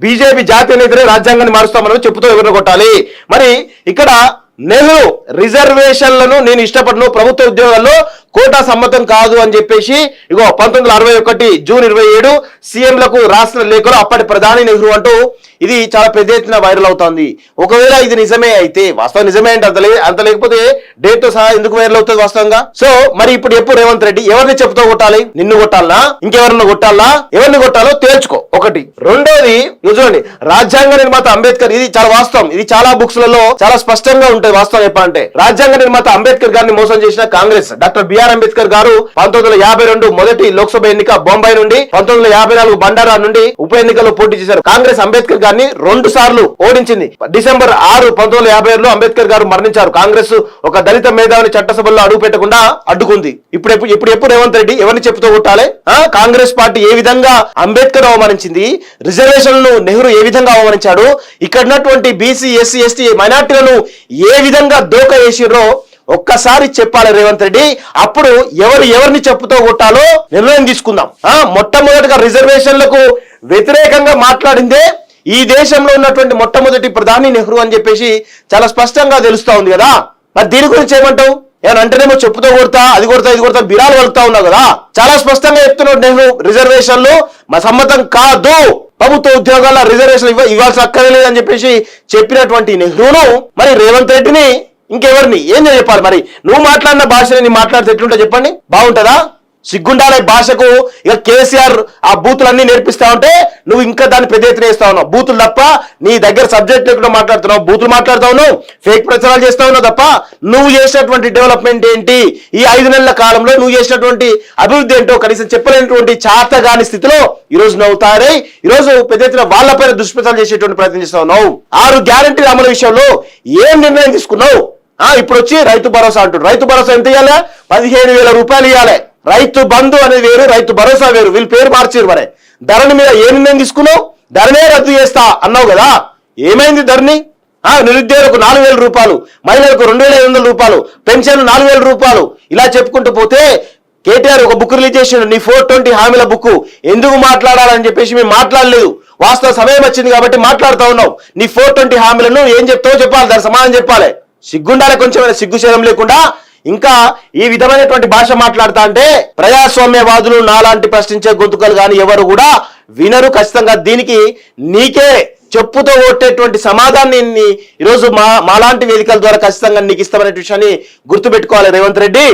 BJP జాతీయ నేతలే రాజ్యాంగాన్ని మారుస్తామని చెప్పుతూ ఎవరిని మరి ఇక్కడ నెహ్రూ రిజర్వేషన్లను నేను ఇష్టపడను. ప్రభుత్వ ఉద్యోగాల్లో కోటా సమ్మతం కాదు అని చెప్పేసి ఇగో పంతొమ్మిది అరవై ఒకటి జూన్ ఇరవై ఏడు సీఎంలకు రాసిన లేఖలో అప్పటి ప్రధాని నెహ్రూ అంటూ ఇది చాలా పెద్ద ఎత్తున వైరల్ అవుతుంది. ఒకవేళ ఇది నిజమే అయితే వాస్తవం నిజమే అంటే అంత లే- అంత లేకపోతే డేట్తో సహా ఎందుకు వైరల్ అవుతుంది వాస్తవంగా? సో మరి ఇప్పుడు ఎప్పుడు రేవంత్ రెడ్డి ఎవరిని చెప్తూ కొట్టాలి? నిన్ను కొట్టాలనా ఇంకెవరిని కొట్టాలా? ఎవరిని కొట్టాలో తేల్చుకో. ఒకటి. రెండోది చూడండి రాజ్యాంగ నిర్మాత అంబేద్కర్ ఇది చాలా వాస్తవం. ఇది చాలా బుక్స్లలో చాలా స్పష్టంగా ఉంటుంది. వాస్తవం చెప్పాలంటే. రాజ్యాంగ నిర్మాత అంబేద్కర్ గారిని మోసం చేసిన కాంగ్రెస్ డాక్టర్ బిఆర్ అంబేద్కర్ గారు పంతొమ్మిది మొదటి లోక్సభ ఎన్నిక బొంబాయి నుండి పంతొమ్మిది బండారా నుండి ఉప ఎన్నికల్లో పోటీ చేశారు. కాంగ్రెస్ అంబేద్కర్ గారిని రెండు సార్లు ఓడించింది. డిసెంబర్ ఆరు పంతొమ్మిది యాభై ఏడులో అంబేద్కర్ గారు మరణించారు. కాంగ్రెస్ ఒక దళిత మేధావిని చట్టసభలో అడుగు పెట్టకుండా అడ్డుకుంది. ఇప్పుడు ఇప్పుడు ఎప్పుడు రేవంత్ రెడ్డి ఎవరిని చెప్తూ కొట్టాలి కాంగ్రెస్ పార్టీ ఏ విధంగా అంబేద్కర్ అవమానించింది? రిజర్వేషన్లను నెహ్రూ ఏ విధంగా అవమానించాడు? ఇక్కడ ఉన్నటువంటి బీసీ ఎస్సీ ఎస్టీ మైనార్టీలను ఏ ఏ విధంగా దోక వేసిర్రో ఒక్కసారి చెప్పాలి రేవంత్ రెడ్డి. అప్పుడు ఎవరు ఎవరిని చెప్పుతో కొట్టాలో నిర్ణయం తీసుకుందాం. ఆ మొట్టమొదటిగా రిజర్వేషన్లకు వ్యతిరేకంగా మాట్లాడిందే ఈ దేశంలో ఉన్నటువంటి మొట్టమొదటి ప్రధాని నెహ్రూ అని చెప్పేసి చాలా స్పష్టంగా తెలుస్తా ఉంది కదా. మరి దీని గురించి ఏమంటావు? ఏమని అంటేనేమో చెప్పుతో కొడతా అది కొడతా ఇది కొడతా బిరాలు వలుతా ఉన్నావు కదా. చాలా స్పష్టంగా చెప్తున్నాడు నెహ్రూ రిజర్వేషన్లు మా సమ్మతం కాదు. ప్రభుత్వ ఉద్యోగాల రిజర్వేషన్ ఇవ్వ ఇవ్వాల్సిన అక్కర్లేదు అని చెప్పేసి చెప్పినటువంటి నెహ్రూను మరి రేవంత్ రెడ్డిని ఇంకెవరిని? ఏం చెప్పాలి మరి. నువ్వు మాట్లాడిన భాషని మాట్లాడితే ఎట్లుంటే చెప్పండి? బాగుంటుందా? సిగ్గుండాలే భాషకు. ఇక కేసీఆర్ ఆ బూతులన్నీ నేర్పిస్తా ఉంటే నువ్వు ఇంకా దాన్ని పెద్ద ఎత్తున వేస్తా ఉన్నావు. బూతులు తప్ప నీ దగ్గర సబ్జెక్ట్ లేకుండా మాట్లాడుతున్నావు. బూతులు మాట్లాడుతా ఉన్నావు. ఫేక్ ప్రచారాలు చేస్తా ఉన్నావు తప్ప నువ్వు చేసినటువంటి డెవలప్మెంట్ ఏంటి? ఈ ఐదు నెలల కాలంలో నువ్వు చేసినటువంటి అభివృద్ధి ఏంటో కనీసం చెప్పలేనటువంటి చాతగాని స్థితిలో ఈ నువ్వు నవ్వుతారే ఈ రోజు పెద్ద ఎత్తున వాళ్ళపైన దుష్ప్రచారం చేసేటువంటి ప్రయత్నం చేస్తా ఉన్నావు. ఆరు గ్యారంటీ అమలు విషయంలో ఏం నిర్ణయం తీసుకున్నావు? ఇప్పుడు వచ్చి రైతు భరోసా అంటున్నారు. రైతు భరోసా ఎంత ఇవ్వాలి పదిహేను వేల రూపాయలు ఇవ్వాలి రైతు బంధు అనేది వేరు రైతు భరోసా వేరు. వీళ్ళు పేరు మార్చారు మరి. ధరని మీద ఏ నిర్ణయం తీసుకున్నావు? ధరనే రద్దు చేస్తా అన్నావు కదా? ఏమైంది ధరని నిరుద్యోగులకు నాలుగు వేల రూపాయలు మహిళలకు రెండు వేల ఐదు వందల రూపాయలు పెన్షన్ నాలుగు వేల రూపాయలు. ఇలా చెప్పుకుంటూ పోతే కేటీఆర్ ఒక బుక్ రిలీజ్ చేసిండు నీ ఫోర్ ట్వంటీ హామీల బుక్ ఎందుకు మాట్లాడాలని చెప్పేసి మేము మాట్లాడలేదు. వాస్తవ సమయం వచ్చింది కాబట్టి మాట్లాడుతూ ఉన్నావు నీ ఫోర్ ట్వంటీ హామీలను ఏం చెప్తావో చెప్పాలి దాని సమాధానం చెప్పాలి. సిగ్గుండాలి కొంచెం సిగ్గు చేయడం లేకుండా ఇంకా ఈ విధమైనటువంటి భాష మాట్లాడుతా అంటే ప్రజాస్వామ్యవాదులు నాలాంటి ప్రశ్నించే గొంతుకలు కానీ ఎవరు కూడా వినరు ఖచ్చితంగా. దీనికి నీకే చెప్పుతో ఓటేటువంటి సమాధానాన్ని ఈరోజు మా మాలాంటి వేదికల ద్వారా ఖచ్చితంగా నీకు ఇస్తామనే విషయాన్ని గుర్తుపెట్టుకోవాలి. రేవంత్ రెడ్డి